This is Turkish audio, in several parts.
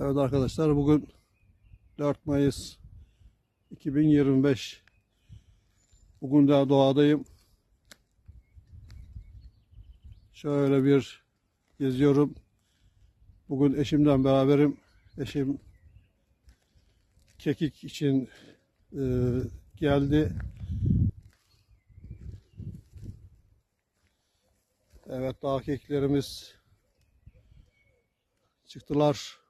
Evet arkadaşlar bugün 4 Mayıs 2025. Bugün daha doğadayım. Şöyle bir geziyorum. Bugün eşimden beraberim. Eşim kekik için e, geldi. Evet dağ kekiklerimiz çıktılar.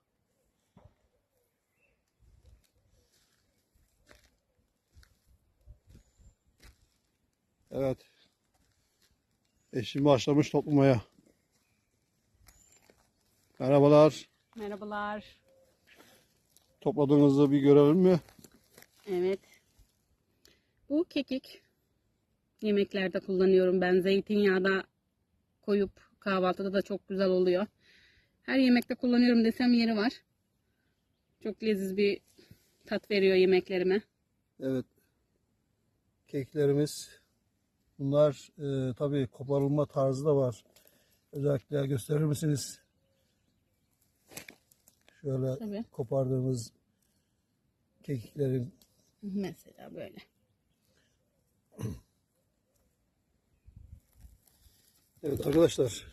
Evet. Eşim başlamış toplamaya. Merhabalar. Merhabalar. Topladığınızı bir görelim mi? Evet. Bu kekik yemeklerde kullanıyorum ben. Zeytinyağı da koyup kahvaltıda da çok güzel oluyor. Her yemekte kullanıyorum desem yeri var. Çok leziz bir tat veriyor yemeklerime. Evet. Keklerimiz. Bunlar e, tabii koparılma tarzı da var. Özellikle gösterir misiniz? Şöyle Tabii. kopardığımız kekiklerin Mesela böyle. Evet arkadaşlar